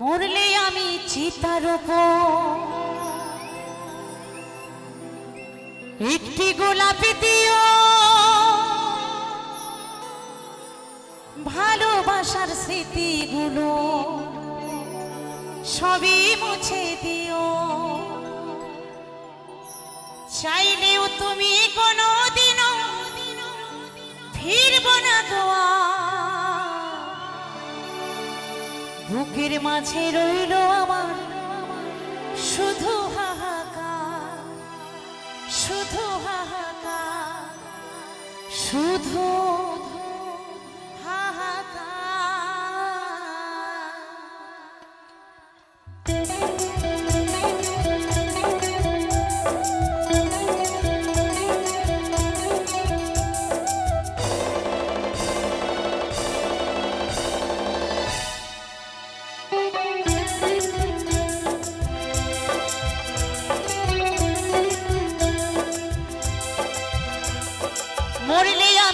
মরলে আমি চিতার একটি গোলাপি দিও। ভালোবাসার স্মৃতিগুলো সবই মুছে দিও। চাইলেও তুমি কোনো দিনও ফিরব না গোয়া মাঝে রইল আমার। শুধু হাহাকার শুধু হাহাকার শুধু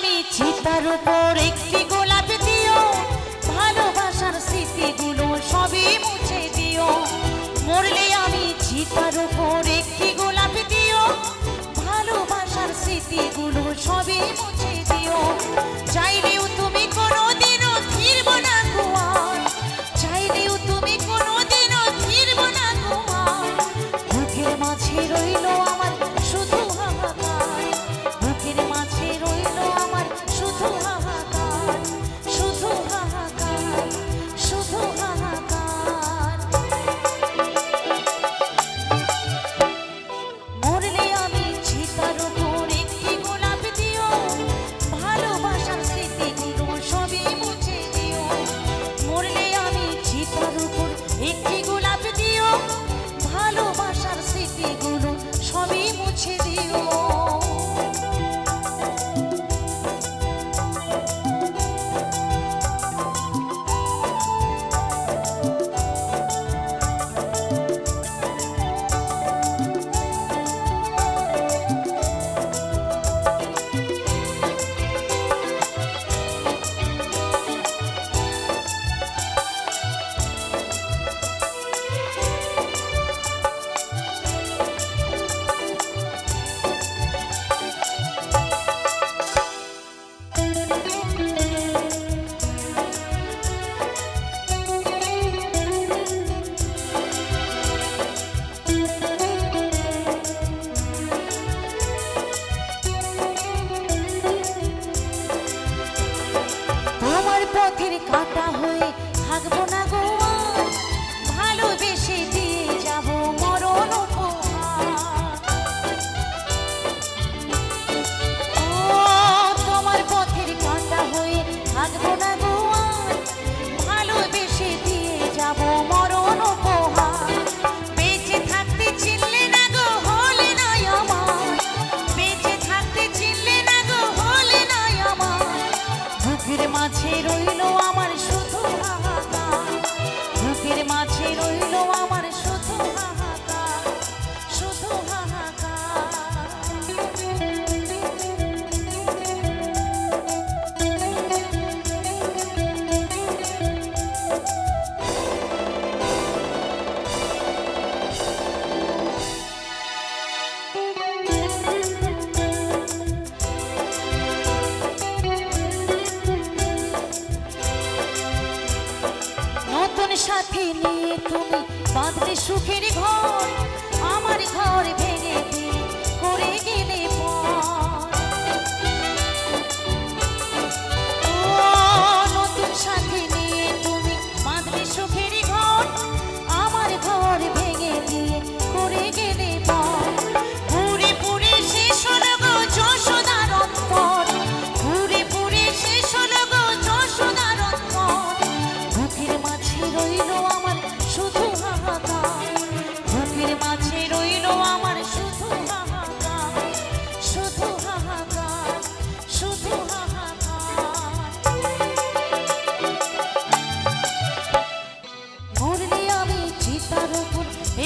আমি চিতার উপর একটি গোলাপ দিও। ভালোবাসার স্মৃতিগুলো সবই মুছে দিও। মরলে আমি চিতার উপর একটি গোলাপ দিও। ভালোবাসার স্মৃতিগুলো সবই মুছে দিও। পথের কাটা হয়ে থাকব না গো। সাথী নিয়ে তুমি বাঁধবে সুখের ঘর।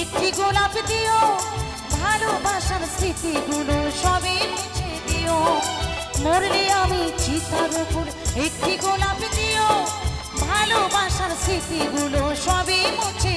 একটি গোলাপ দিও, ভালোবাসার স্মৃতিগুলো সবে মুছে দিও। মরলে আমি চিতার উপর একটি গোলাপ দিও, ভালোবাসার স্মৃতিগুলো সবে মুছে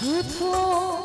슬퍼